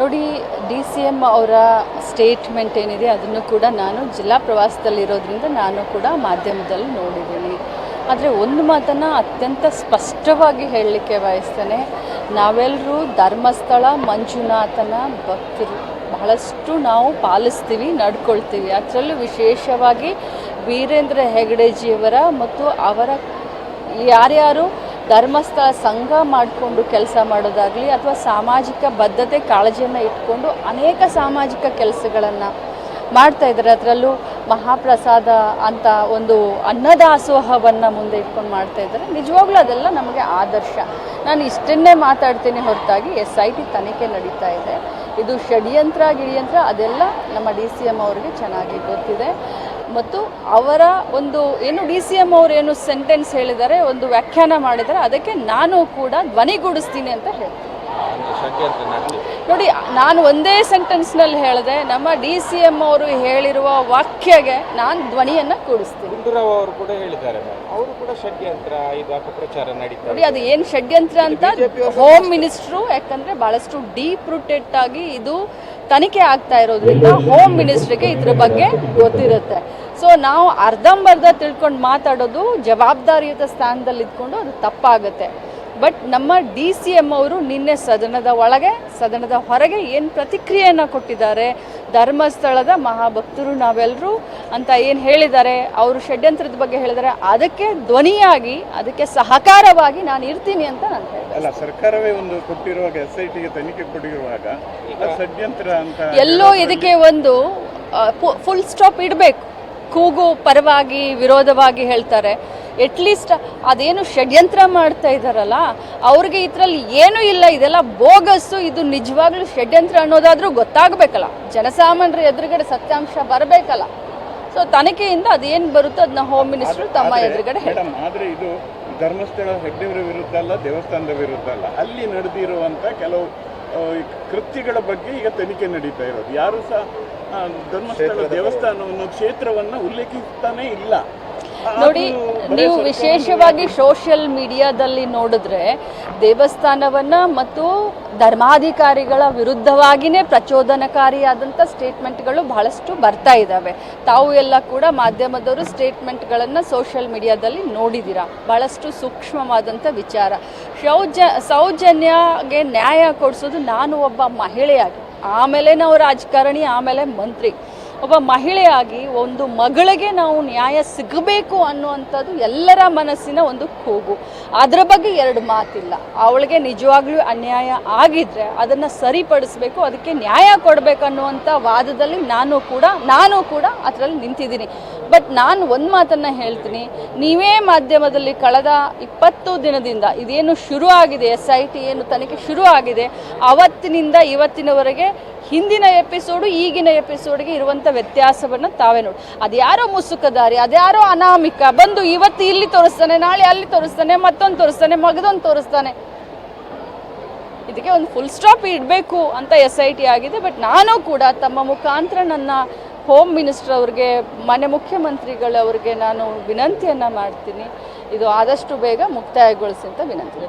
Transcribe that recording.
ನೋಡಿ, D C M ಅವರ statement ಏನಿದೆ, ಅದನ್ನು ಕೂಡ ನಾನು ಜಿಲ್ಲಾ ಪ್ರವಾಸದಲ್ಲಿರೋದ್ರಿಂದ ನಾನು ಕೂಡ ಮಾಧ್ಯಮದಲ್ಲಿ ನೋಡಿದ್ದೀನಿ. ಆದರೆ ಒಂದು ಮಾತನ್ನು ಅತ್ಯಂತ ಸ್ಪಷ್ಟವಾಗಿ ಹೇಳಲಿಕ್ಕೆ ಬಯಸ್ತೇನೆ. ನಾವೆಲ್ಲರೂ ಧರ್ಮಸ್ಥಳ ಮಂಜುನಾಥನ ಭಕ್ತರು. ಬಹಳಷ್ಟು ನಾವು ಪಾಲಿಸ್ತೀವಿ, ನಡ್ಕೊಳ್ತೀವಿ. ಅದರಲ್ಲೂ ವಿಶೇಷವಾಗಿ ವೀರೇಂದ್ರ ಹೆಗಡೆಜಿಯವರ ಮತ್ತು ಅವರ ಯಾರ್ಯಾರು ಧರ್ಮಸ್ಥಳ ಸಂಘ ಮಾಡಿಕೊಂಡು ಕೆಲಸ ಮಾಡೋದಾಗಲಿ ಅಥವಾ ಸಾಮಾಜಿಕ ಬದ್ಧತೆ ಕಾಳಜಿಯನ್ನು ಇಟ್ಕೊಂಡು ಅನೇಕ ಸಾಮಾಜಿಕ ಕೆಲಸಗಳನ್ನು ಮಾಡ್ತಾ ಇದ್ದಾರೆ. ಅದರಲ್ಲೂ ಮಹಾಪ್ರಸಾದ ಅಂತ ಒಂದು ಅನ್ನದಾಸೋಹವನ್ನು ಮುಂದೆ ಇಟ್ಕೊಂಡು ಮಾಡ್ತಾ ಇದ್ದಾರೆ. ನಿಜವಾಗ್ಲೂ ಅದೆಲ್ಲ ನಮಗೆ ಆದರ್ಶ. ನಾನು ಇಷ್ಟನ್ನೇ ಮಾತಾಡ್ತೀನಿ ಹೊರತಾಗಿ ಎಸ್ ಐ ಟಿ ತನಿಖೆ ನಡೀತಾ ಇದೆ. ಇದು ಷಡ್ಯಂತ್ರ, ಗಿಡಿಯಂತ್ರ ಅದೆಲ್ಲ ನಮ್ಮ ಡಿ ಸಿ ಎಂ ಅವರಿಗೆ ಚೆನ್ನಾಗಿ ಗೊತ್ತಿದೆ. ಮತ್ತು ಅವರ ಒಂದು ಏನು ಡಿ ಸಿ ಎಂ ಅವರು ಏನು ಸೆಂಟೆನ್ಸ್ ಹೇಳಿದ್ದಾರೆ, ಒಂದು ವ್ಯಾಖ್ಯಾನ ಮಾಡಿದ್ದಾರೆ, ಅದಕ್ಕೆ ನಾನು ಕೂಡ ಧ್ವನಿಗೂಡಿಸ್ತೀನಿ ಅಂತ ಹೇಳ್ತೀನಿ. ನೋಡಿ ನಾನು ಒಂದೇ ಸೆಂಟೆನ್ಸ್ನಲ್ಲಿ ಹೇಳಿದೆ ನಮ್ಮ ಡಿ ಸಿ ಎಂ ಅವರು ಹೇಳಿರುವ ವಾಕ್ಯಗೆ ನಾನು ಧ್ವನಿಯನ್ನು ಕೂಡಿಸ್ತೀನಿ. ಗುಂಡೂರಾವ್ ಅವರು ಕೂಡ ಹೇಳಿದ್ದಾರೆ ಅವರು ಕೂಡ ಷಡ್ಯಂತ್ರ ಇದು ಅಪಪ್ರಚಾರ ನಡೀತಾ ನೋಡಿ ಅದು ಏನು ಷಡ್ಯಂತ್ರ ಅಂತ ಹೋಮ್ ಮಿನಿಸ್ಟ್ರು ಯಾಕಂದ್ರೆ ಬಹಳಷ್ಟು ಡೀಪ್ ರೂಟೆಡ್ ಆಗಿ ಇದು ತನಿಖೆ ಆಗ್ತಾ ಇರೋದ್ರಿಂದ ಹೋಮ್ ಮಿನಿಸ್ಟ್ರಿಗೆ ಇದ್ರ ಬಗ್ಗೆ ಗೊತ್ತಿರುತ್ತೆ. ಸೊ ನಾವು ಅರ್ಧಂಬರ್ಧ ತಿಳ್ಕೊಂಡು ಮಾತಾಡೋದು ಜವಾಬ್ದಾರಿಯುತ ಸ್ಥಾನದಲ್ಲಿ ಇದ್ಕೊಂಡು ಅದು ತಪ್ಪಾಗುತ್ತೆ. ಬಟ್ ನಮ್ಮ ಡಿ ಸಿ ಎಂ ಅವರು ನಿನ್ನೆ ಸದನದ ಒಳಗೆ ಸದನದ ಹೊರಗೆ ಏನು ಪ್ರತಿಕ್ರಿಯೆಯನ್ನು ಕೊಟ್ಟಿದ್ದಾರೆ ಧರ್ಮಸ್ಥಳದ ಮಹಾಭಕ್ತರು ನಾವೆಲ್ಲರೂ ಅಂತ ಏನು ಹೇಳಿದ್ದಾರೆ ಅವರು ಷಡ್ಯಂತ್ರದ ಬಗ್ಗೆ ಹೇಳಿದ್ದಾರೆ ಅದಕ್ಕೆ ಧ್ವನಿಯಾಗಿ ಅದಕ್ಕೆ ಸಹಕಾರವಾಗಿ ನಾನು ಇರ್ತೀನಿ ಅಂತ ನಾನು ಅಲ್ಲ ಸರ್ಕಾರವೇ ಒಂದು ಕೊಟ್ಟಿರುವಾಗ ಎಸ್ ಐ ಟಿಗೆ ತನಿಖೆ ಕೊಟ್ಟಿರುವಾಗ ಷಡ್ಯಂತ್ರ ಅಂತ ಎಲ್ಲೋ ಇದಕ್ಕೆ ಒಂದು ಫುಲ್ ಸ್ಟಾಪ್ ಇಡಬೇಕು. ಕೂಗು ಪರವಾಗಿ ವಿರೋಧವಾಗಿ ಹೇಳ್ತಾರೆ. ಎಟ್ಲೀಸ್ಟ್ ಅದೇನು ಷಡ್ಯಂತ್ರ ಮಾಡ್ತಾ ಇದ್ದಾರಲ್ಲ ಅವ್ರಿಗೆ ಇದರಲ್ಲಿ ಏನೂ ಇಲ್ಲ ಇದೆಲ್ಲ ಬೋಗಸ್ಸು ಇದು ನಿಜವಾಗ್ಲೂ ಷಡ್ಯಂತ್ರ ಅನ್ನೋದಾದ್ರೂ ಗೊತ್ತಾಗಬೇಕಲ್ಲ. ಜನಸಾಮಾನ್ಯರ ಎದುರುಗಡೆ ಸತ್ಯಾಂಶ ಬರಬೇಕಲ್ಲ. ಸೊ ತನಿಖೆಯಿಂದ ಅದೇನು ಬರುತ್ತೋ ಅದನ್ನ ಹೋಮ್ ಮಿನಿಸ್ಟರ್ ತಮ್ಮ ಎದುರುಗಡೆ ಆದರೆ ಇದು ಧರ್ಮಸ್ಥಳ ಹೆಗ್ಡೆಯವರ ವಿರುದ್ಧ ಅಲ್ಲ ದೇವಸ್ಥಾನದ ವಿರುದ್ಧ ಅಲ್ಲ. ಅಲ್ಲಿ ನಡೆದಿರುವಂತ ಕೆಲವು ಕೃತ್ಯಗಳ ಬಗ್ಗೆ ಈಗ ತನಿಖೆ ನಡೀತಾ ಇರೋದು. ಯಾರು ಸಹ ಧರ್ಮಸ್ಥಳ ದೇವಸ್ಥಾನವನ್ನು ಕ್ಷೇತ್ರವನ್ನು ಉಲ್ಲೇಖಿಸ್ತಾನೆ ಇಲ್ಲ. ನೋಡಿ ನೀವು ವಿಶೇಷವಾಗಿ ಸೋಷಿಯಲ್ ಮೀಡಿಯಾದಲ್ಲಿ ನೋಡಿದ್ರೆ ದೇವಸ್ಥಾನವನ್ನ ಮತ್ತು ಧರ್ಮಾಧಿಕಾರಿಗಳ ವಿರುದ್ಧವಾಗಿಯೇ ಪ್ರಚೋದನಕಾರಿಯಾದಂಥ ಸ್ಟೇಟ್ಮೆಂಟ್ಗಳು ಬಹಳಷ್ಟು ಬರ್ತಾ ಇದ್ದಾವೆ ತಾವು ಎಲ್ಲ ಕೂಡ ಮಾಧ್ಯಮದವರು ಸ್ಟೇಟ್ಮೆಂಟ್ಗಳನ್ನು ಸೋಷಿಯಲ್ ಮೀಡಿಯಾದಲ್ಲಿ ನೋಡಿದ್ದೀರಾ ಬಹಳಷ್ಟು ಸೂಕ್ಷ್ಮವಾದಂಥ ವಿಚಾರ. ಸೌಜ ಸೌಜನ್ಯಗೆ ನ್ಯಾಯ ಕೊಡಿಸೋದು ನಾನು ಒಬ್ಬ ಮಹಿಳೆಯಾಗಿ. ಆಮೇಲೆ ನಾವು ರಾಜಕಾರಣಿ ಆಮೇಲೆ ಮಂತ್ರಿ. ಒಬ್ಬ ಮಹಿಳೆಯಾಗಿ ಒಂದು ಮಗಳಿಗೆ ನಾವು ನ್ಯಾಯ ಸಿಗಬೇಕು ಅನ್ನುವಂಥದ್ದು ಎಲ್ಲರ ಮನಸ್ಸಿನ ಒಂದು ಕೂಗು. ಅದರ ಬಗ್ಗೆ ಎರಡು ಮಾತಿಲ್ಲ. ಅವಳಿಗೆ ನಿಜವಾಗ್ಲೂ ಅನ್ಯಾಯ ಆಗಿದ್ರೆ ಅದನ್ನು ಸರಿಪಡಿಸ್ಬೇಕು, ಅದಕ್ಕೆ ನ್ಯಾಯ ಕೊಡಬೇಕು ಅನ್ನುವಂಥ ವಾದದಲ್ಲಿ ನಾನು ಕೂಡ ನಾನು ಕೂಡ ಅದರಲ್ಲಿ ನಿಂತಿದ್ದೀನಿ. ಬಟ್ ನಾನು ಒಂದು ಮಾತನ್ನು ಹೇಳ್ತೀನಿ. ನೀವೇ ಮಾಧ್ಯಮದಲ್ಲಿ ಕಳೆದ ಇಪ್ಪತ್ತು ದಿನದಿಂದ ಇದೇನು ಶುರು ಆಗಿದೆ ಎಸ್ ಐ ಟಿ ಏನು ತನಿಖೆ ಶುರು ಆಗಿದೆ, ಅವತ್ತಿನಿಂದ ಇವತ್ತಿನವರೆಗೆ ಹಿಂದಿನ ಎಪಿಸೋಡು ಈಗಿನ ಎಪಿಸೋಡ್ಗೆ ಇರುವಂಥ ವ್ಯತ್ಯಾಸವನ್ನು ತಾವೇ ನೋಡಿ. ಅದ್ಯಾರೋ ಮುಸುಕದಾರಿ, ಅದ್ಯಾರೋ ಅನಾಮಿಕ, ಬಂದು ಇವತ್ತು ಇಲ್ಲಿ ತೋರಿಸ್ತಾನೆ, ನಾಳೆ ಅಲ್ಲಿ ತೋರಿಸ್ತಾನೆ, ಮತ್ತೊಂದು ತೋರಿಸ್ತಾನೆ, ಮಗದೊಂದು ತೋರಿಸ್ತಾನೆ. ಇದಕ್ಕೆ ಒಂದು ಫುಲ್ ಸ್ಟಾಪ್ ಇಡಬೇಕು ಅಂತ ಎಸ್ ಐ ಟಿ ಆಗಿದೆ, ಬಟ್ ನಾನು ಕೂಡ ತಮ್ಮ ಮುಖಾಂತರ ನನ್ನ ಹೋಮ್ ಮಿನಿಸ್ಟರ್ ಅವ್ರಿಗೆ ಮನೆ ಮುಖ್ಯಮಂತ್ರಿಗಳವ್ರಿಗೆ ನಾನು ವಿನಂತಿಯನ್ನು ಮಾಡ್ತೀನಿ. ಇದು ಆದಷ್ಟು ಬೇಗ ಮುಕ್ತಾಯಗೊಳಿಸಿ ಅಂತ ವಿನಂತಿ.